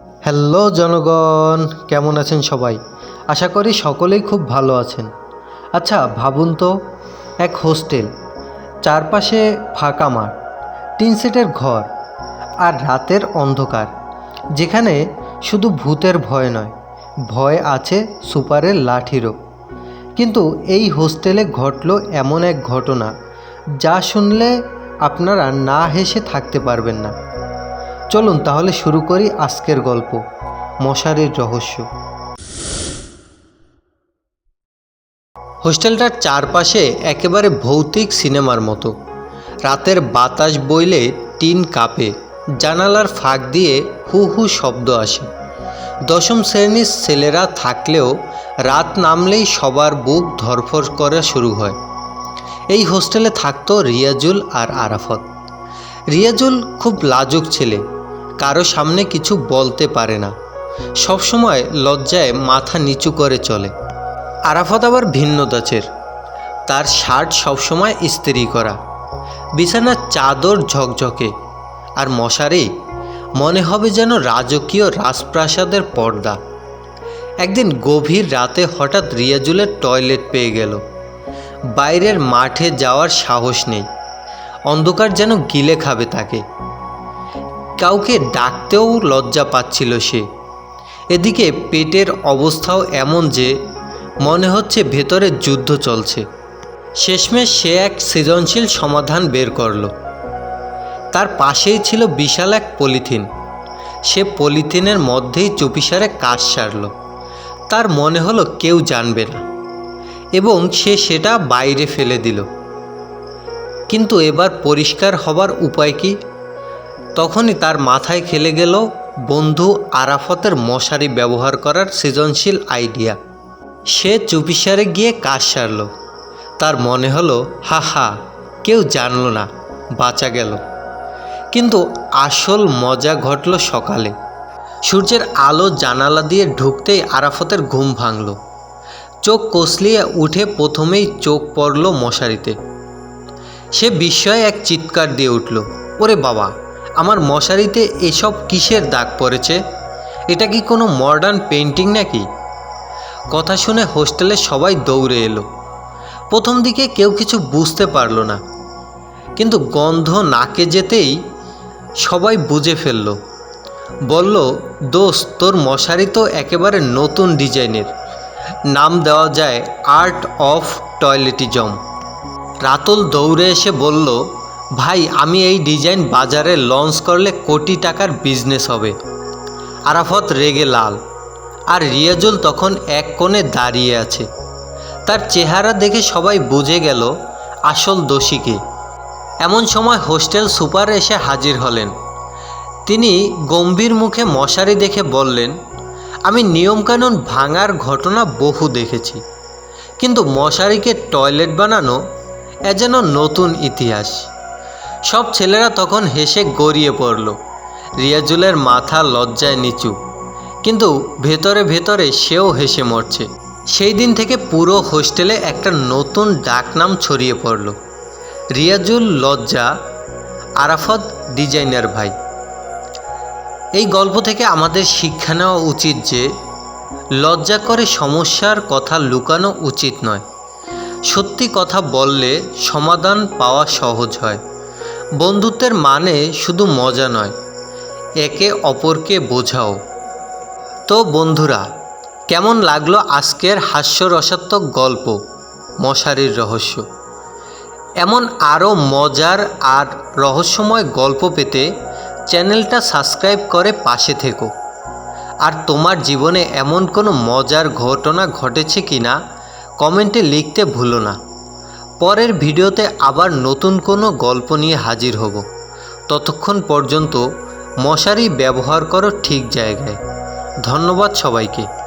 Hello জনগণ, কেমন আছেন সবাই? আশা করি সকলেই খুব ভালো আছেন। আচ্ছা ভাবুন তো, এক হোস্টেল, চারপাশে ফাঁকা মাঠ টিন সেটের ঘর আর রাতের অন্ধকার, যেখানে শুধু ভূতের ভয় নয়, ভয় আছে সুপারের লাঠিরও। কিন্তু এই হোস্টেলে ঘটলো এমন এক ঘটনা, যা শুনলে আপনারা না হেসে থাকতে পারবেন না। চলুন তাহলে শুরু করি আজকের গল্প, মশারির রহস্য। হোস্টেলটার চারপাশে একেবারে ভৌতিক সিনেমার মতো। রাতের বাতাস বইলে টিন কাঁপে, জানালার ফাঁক দিয়ে হু হু শব্দ আসে। দশম শ্রেণির ছেলেরা থাকলেও রাত নামলেই সবার বুক ধরফর করা শুরু হয়। এই হোস্টেলে থাকতো রিয়াজুল আর আরাফত। রিয়াজুল খুব লাজুক ছেলে কারও সামনে কিছু বলতে পারে না। সবসময় লজ্জায় মাথা নিচু করে চলে। আরাফত আবার ভিন্ন দাচের তার শার্ট সবসময় ইস্ত্রি করা। বিছানার চাদর ঝকঝকে। আর মশারি, মনে হবে যেন রাজকীয় রাজপ্রাসাদের পর্দা। একদিন গভীর রাতে হঠাৎ রিয়াজুলের টয়লেট পেয়ে গেল। বাইরের মাঠে যাওয়ার সাহস নেই। অন্ধকার যেন গিলে খাবে তাকে। কাউকে ডাকতেও লজ্জা পাচ্ছিল সে। এদিকে পেটের অবস্থাও এমন যে, মনে হচ্ছে ভেতরে যুদ্ধ চলছে। শেষমেশ সে এক সৃজনশীল সমাধান বের করল। তার পাশেই ছিল বিশাল এক পলিথিন। সে পলিথিনের মধ্যেই চুপিসারে কাজ সারল। তার মনে হলো কেউ জানবে না। এবং সে সেটা বাইরে ফেলে দিল। কিন্তু এবার পরিষ্কার হবার উপায় কি? তখনই তার মাথায় খেলে গেল বন্ধু আরাফতের মশারি ব্যবহার করার সৃজনশীল আইডিয়া। সে চুপিসারে গিয়ে কাজ সারল। তার মনে হলো, হা হা, কেউ জানলো না, বাঁচা গেল। কিন্তু আসল মজা ঘটল সকালে। সূর্যের আলো জানালা দিয়ে ঢুকতেই আরাফতের ঘুম ভাঙল। চোখ কষলিয়ে উঠে প্রথমেই চোখ পড়ল মশারিতে। সে বিস্ময়ে এক চিৎকার দিয়ে উঠল, ওরে বাবা আমার মশারিতে এসব কিসের দাগ পড়েছে? এটা কি কোনো মডার্ন পেন্টিং নাকি? কথা শুনে হোস্টেলে সবাই দৌড়ে এলো। প্রথম দিকে কেউ কিছু বুঝতে পারল না। কিন্তু গন্ধ নাকে যেতেই সবাই বুঝে ফেলল। বলল, দোস্ত, তোর মশারি তো একেবারে নতুন ডিজাইনের। নাম দেওয়া যায় আর্ট অফ টয়লেটিজম রাতুল দৌড়ে এসে বলল ভাই, আমি এই ডিজাইন বাজারে লঞ্চ করলে কোটি টাকার বিজনেস হবে। আরাফত রেগে লাল। আর রিয়াজুল তখন এক কোণে দাঁড়িয়ে আছে। তার চেহারা দেখে সবাই বুঝে গেল আসল দোষীকে এমন সময় হোস্টেল সুপার এসে হাজির হলেন। তিনি গম্ভীর মুখে মশারি দেখে বললেন, আমি নিয়মকানুন ভাঙার ঘটনা বহু দেখেছি। কিন্তু মশারিকে টয়লেট বানানো এ যেন নতুন ইতিহাস। সব ছেলেরা তখন হেসে গড়িয়ে পড়ল। রিয়াজুলের মাথা লজ্জায় নিচু। কিন্তু ভেতরে ভেতরে সেও হেসে মরছে। সেই দিন থেকে পুরো হোস্টেলে একটা নতুন ডাকনাম ছড়িয়ে পড়ল। রিয়াজুল লজ্জা, আরাফত ডিজাইনার ভাই। এই গল্প থেকে আমাদের শিক্ষা নেওয়া উচিত যে, লজ্জা করে সমস্যার কথা লুকানো উচিত নয়। সত্যি কথা বললে সমাধান পাওয়া সহজ হয়। বন্ধুত্বের মানে শুধু মজা নয়, একে অপরকে বোঝাও। তো বন্ধুরা, কেমন লাগল আজকের হাস্যরসাত্মক গল্প, মশারির রহস্য? এমন আরও মজার আর রহস্যময় গল্প পেতে চ্যানেলটা সাবস্ক্রাইব করে পাশে থেকো। আর তোমার জীবনে এমন কোনো মজার ঘটনা ঘটেছে কি না কমেন্টে লিখতে ভুলো না। পরের ভিডিওতে আবার নতুন কোনো গল্প নিয়ে হাজির হব। ততক্ষণ পর্যন্ত মশারি ব্যবহার করো ঠিক জায়গায়। ধন্যবাদ সবাইকে।